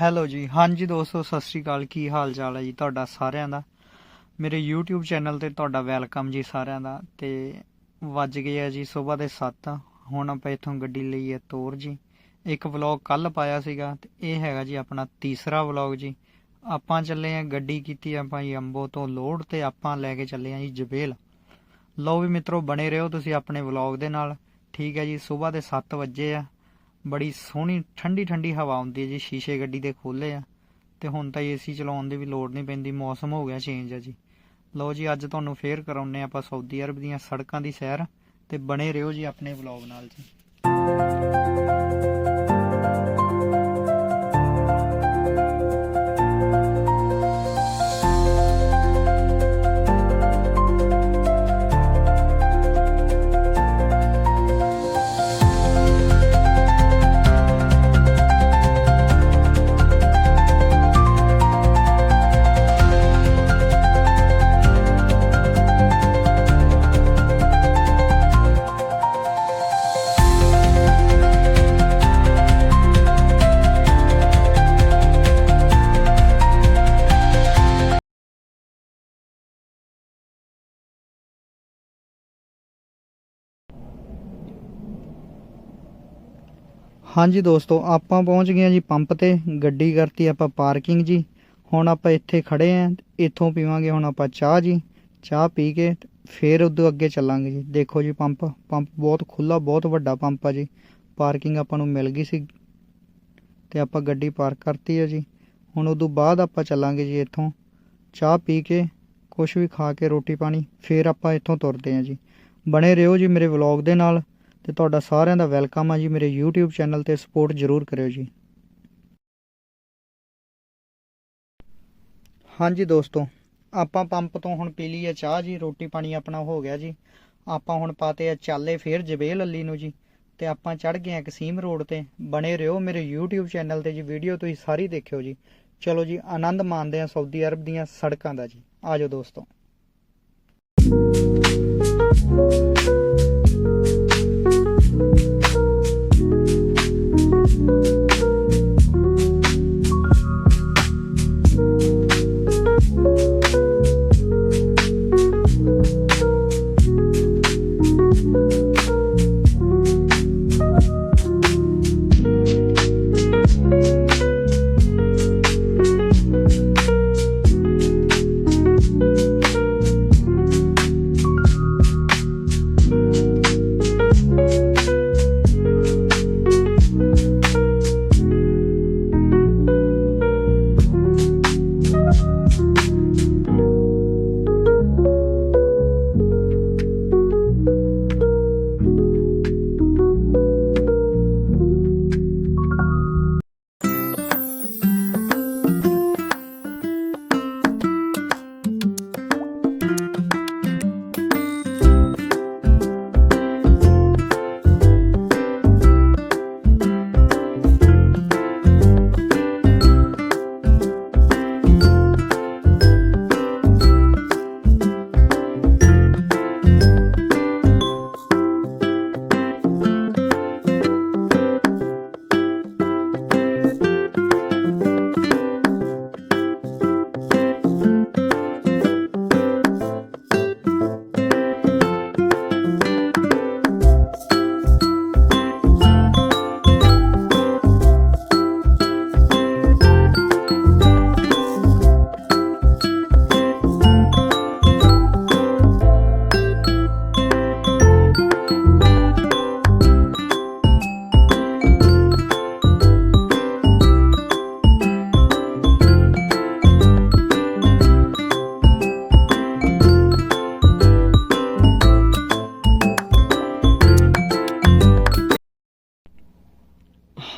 Hello ਜੀ। ਹਾਂਜੀ ਦੋਸਤੋ, ਸਤਿ ਸ਼੍ਰੀ ਅਕਾਲ। ਕੀ ਹਾਲ ਚਾਲ ਹੈ ਜੀ ਤੁਹਾਡਾ ਸਾਰਿਆਂ ਦਾ? ਮੇਰੇ YouTube ਚੈਨਲ ਤੇ ਤੁਹਾਡਾ ਵੈਲਕਮ ਜੀ ਸਾਰਿਆਂ ਦਾ। ਤੇ ਵੱਜ ਗਏ ਆ ਜੀ ਸਵੇਰ ਦੇ 7 ਹੁਣ ਆਪਾਂ ਇੱਥੋਂ ਗੱਡੀ ਲਈ ਹੈ ਤੋਰ ਜੀ। ਇੱਕ ਵਲੌਗ ਕੱਲ ਪਾਇਆ ਸੀਗਾ ਤੇ ਇਹ ਹੈਗਾ ਜੀ ਆਪਣਾ ਤੀਸਰਾ ਵਲੌਗ ਜੀ। ਆਪਾਂ ਚੱਲੇ ਆ ਗੱਡੀ ਕੀਤੀ ਆਪਾਂ ਜੀ ਅੰਬੋ ਤੋਂ ਲੋਡ ਤੇ ਆਪਾਂ ਲੈ ਕੇ ਚੱਲੇ ਆ ਜੀ ਜਬੇਲ ਲਓ ਵੀ ਮਿੱਤਰੋ, ਬਣੇ ਰਹੋ ਤੁਸੀਂ ਆਪਣੇ ਵਲੌਗ ਦੇ ਨਾਲ। ਠੀਕ ਹੈ ਜੀ, ਸਵੇਰ ਦੇ 7 ਵਜੇ ਆ। ਬੜੀ ਸੋਹਣੀ, ਠੰਡੀ ਠੰਡੀ ਹਵਾ ਆਉਂਦੀ ਹੈ ਜੀ, ਸ਼ੀਸ਼ੇ ਗੱਡੀ ਦੇ ਖੋਲੇ ਆ। ਤੇ ਹੁਣ ਤਾਂ ਏਸੀ ਚਲਾਉਣ ਦੀ ਵੀ ਲੋੜ ਨਹੀਂ ਪੈਂਦੀ, ਮੌਸਮ ਹੋ ਗਿਆ ਚੇਂਜ ਆ ਜੀ। ਲਓ ਜੀ, ਅੱਜ ਤੁਹਾਨੂੰ ਫੇਰ ਕਰਾਉਨੇ ਆਪਾਂ ਸਾਊਦੀ ਅਰਬ ਦੀਆਂ ਸੜਕਾਂ ਦੀ ਸੈਰ ਤੇ ਬਣੇ ਰਹੋ ਜੀ ਆਪਣੇ ਵਲੌਗ ਨਾਲ ਜੀ। ਹਾਂਜੀ ਦੋਸਤੋ, ਆਪਾਂ ਪਹੁੰਚ ਗਏ ਹਾਂ ਜੀ ਪੰਪ ਤੇ। ਗੱਡੀ ਕਰਤੀ ਆਪਾਂ ਪਾਰਕਿੰਗ ਜੀ। ਹੁਣ ਆਪਾਂ ਇੱਥੇ ਖੜੇ ਆਂ ਇੱਥੋਂ ਪੀਵਾਂਗੇ ਹੁਣ ਆਪਾਂ ਚਾਹ ਜੀ। ਚਾਹ ਪੀ ਕੇ ਫੇਰ ਉਦੋਂ ਅੱਗੇ ਚੱਲਾਂਗੇ ਜੀ। ਦੇਖੋ ਜੀ ਪੰਪ ਪੰਪ ਬਹੁਤ ਖੁੱਲਾ ਬਹੁਤ ਵੱਡਾ ਪੰਪ ਆ ਜੀ। ਪਾਰਕਿੰਗ ਆਪਾਂ ਨੂੰ ਮਿਲ ਗਈ ਸੀ। ਤੇ ਆਪਾਂ ਗੱਡੀ ਪਾਰਕ ਕਰਤੀ ਆ ਜੀ। ਹੁਣ ਉਦੋਂ ਬਾਅਦ ਆਪਾਂ ਚੱਲਾਂਗੇ ਜੀ ਇੱਥੋਂ। ਚਾਹ ਪੀ ਕੇ ਕੁਝ ਵੀ ਖਾ ਕੇ ਰੋਟੀ ਪਾਣੀ, ਫੇਰ ਆਪਾਂ ਇੱਥੋਂ ਤੁਰਦੇ ਹਾਂ ਜੀ। ਬਣੇ ਰਹੋ ਜੀ ਮੇਰੇ ਵਲੌਗ ਦੇ ਨਾਲ। ਤੇ ਤੁਹਾਡਾ ਸਾਰਿਆਂ ਦਾ ਵੈਲਕਮ ਆ ਜੀ। ਮੇਰੇ YouTube ਚੈਨਲ ਤੇ ਸਪੋਰਟ ਜ਼ਰੂਰ ਕਰਿਓ ਜੀ। ਹਾਂਜੀ ਦੋਸਤੋ, ਆਪਾਂ ਪੰਪ ਤੋਂ ਹੁਣ ਪੀ ਲਈ ਹੈ ਚਾਹ ਜੀ। ਰੋਟੀ ਪਾਣੀ ਆਪਣਾ ਹੋ ਗਿਆ ਜੀ। ਆਪਾਂ ਹੁਣ ਪਾਤੇ ਆ ਚਾਲੇ ਫੇਰ ਜਬੇਲ ਅੱਲੀ ਨੂੰ ਜੀ। ਤੇ ਆਪਾਂ ਚੜ ਗਏ ਆ ਕਸੀਮ ਰੋਡ ਤੇ। ਬਣੇ ਰਹੋ ਮੇਰੇ YouTube ਚੈਨਲ ਤੇ ਜੀ। ਵੀਡੀਓ ਤੁਸੀਂ ਸਾਰੀ ਦੇਖਿਓ ਜੀ। ਚਲੋ ਜੀ, ਆਨੰਦ ਮਾਣਦੇ ਆ ਸਾਊਦੀ ਅਰਬ ਦੀਆਂ ਸੜਕਾਂ ਦਾ ਜੀ। ਆਜੋ ਦੋਸਤੋ।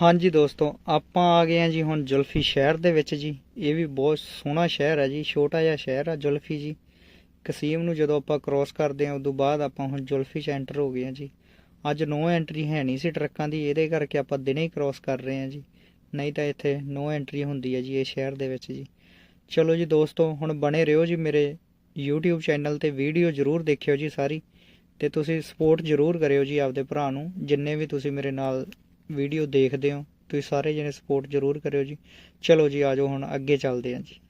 ਹਾਂਜੀ ਦੋਸਤੋ, ਆਪਾਂ ਆ ਗਏ ਆ ਜੀ ਹੁਣ ਜੁਲਫੀ ਸ਼ਹਿਰ ਦੇ ਵਿੱਚ ਜੀ। ਇਹ ਵੀ ਬਹੁਤ ਸੋਹਣਾ ਸ਼ਹਿਰ ਹੈ ਜੀ, ਛੋਟਾ ਜਿਹਾ ਸ਼ਹਿਰ ਆ ਜੁਲਫੀ ਜੀ। ਕਸੀਮ ਨੂੰ ਜਦੋਂ ਆਪਾਂ ਕ੍ਰੋਸ ਕਰਦੇ ਆ ਉਦੋਂ ਬਾਅਦ ਆਪਾਂ ਹੁਣ ਜੁਲਫੀ 'ਚ ਐਂਟਰ ਹੋ ਗਏ ਆ ਜੀ। ਅੱਜ ਨੋ ਐਂਟਰੀ ਹੈ ਨਹੀਂ ਸੀ ਟਰੱਕਾਂ ਦੀ, ਇਹਦੇ ਕਰਕੇ ਆਪਾਂ ਦਿਨੇ ਹੀ ਕ੍ਰੋਸ ਕਰ ਰਹੇ ਆ ਜੀ। ਨਹੀਂ ਤਾਂ ਇੱਥੇ ਨੋ ਐਂਟਰੀ ਹੁੰਦੀ ਹੈ ਜੀ ਇਹ ਸ਼ਹਿਰ ਦੇ ਵਿੱਚ ਜੀ। ਚਲੋ ਜੀ ਦੋਸਤੋ, ਹੁਣ ਬਣੇ ਰਹੋ ਜੀ ਮੇਰੇ YouTube ਚੈਨਲ ਤੇ ਵੀਡੀਓ ਜ਼ਰੂਰ ਦੇਖਿਓ ਜੀ ਸਾਰੀ। ਤੇ ਤੁਸੀਂ ਸਪੋਰਟ ਜ਼ਰੂਰ ਕਰਿਓ ਜੀ ਆਪਦੇ ਭਰਾ ਨੂੰ, ਜਿੰਨੇ ਵੀ ਤੁਸੀਂ ਮੇਰੇ ਨਾਲ ਵੀਡੀਓ ਦੇਖਦੇ ਹੋ, ਤੁਸੀਂ ਸਾਰੇ ਜਣੇ ਸਪੋਰਟ ਜ਼ਰੂਰ ਕਰਿਓ ਜੀ। ਚਲੋ ਜੀ ਆਜੋ ਹੁਣ, ਅੱਗੇ ਚੱਲਦੇ ਹਾਂ ਜੀ।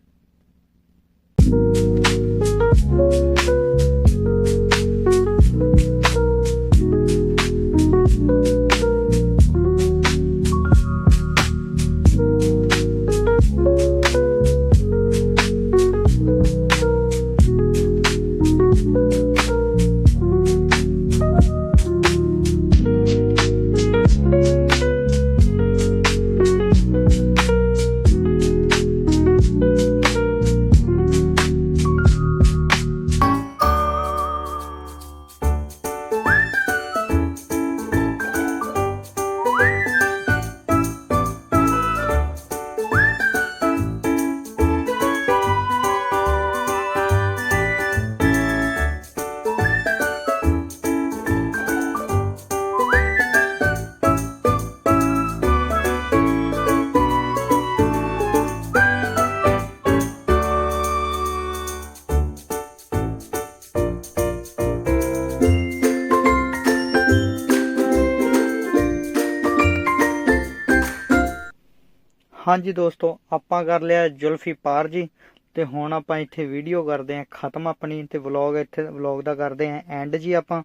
ਹਾਂਜੀ ਦੋਸਤੋ, ਆਪਾਂ ਕਰ ਲਿਆ ਜ਼ੁਲਫੀ ਪਾਰ ਜੀ, ਤੇ ਹੁਣ ਆਪਾਂ ਇੱਥੇ ਵੀਡੀਓ ਕਰਦੇ ਆਂ ਖਤਮ ਆਪਣੀ ਤੇ ਵਲੌਗ ਇੱਥੇ ਵਲੌਗ ਦਾ ਕਰਦੇ ਆਂ ਐਂਡ ਜੀ ਆਪਾਂ।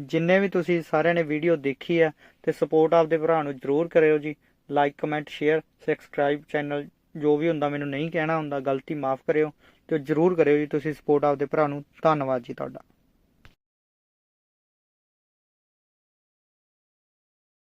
ਜਿੰਨੇ ਵੀ ਤੁਸੀਂ ਸਾਰਿਆਂ ਨੇ ਵੀਡੀਓ ਦੇਖੀ ਆ ਤੇ ਸਪੋਰਟ ਆਪਦੇ ਭਰਾ ਨੂੰ ਜਰੂਰ ਕਰਿਓ ਜੀ। Like comment share subscribe channel ਜੋ ਵੀ ਹੁੰਦਾ ਮੈਨੂੰ ਨਹੀਂ ਕਹਿਣਾ ਹੁੰਦਾ, ਗਲਤੀ ਮਾਫ ਕਰਿਓ, ਤੇ ਜਰੂਰ ਕਰਿਓ ਜੀ, ਤੁਸੀਂ ਸਪੋਰਟ ਆਪਦੇ ਭਰਾ ਨੂੰ। ਧੰਨਵਾਦ ਜੀ ਤੁਹਾਡਾ।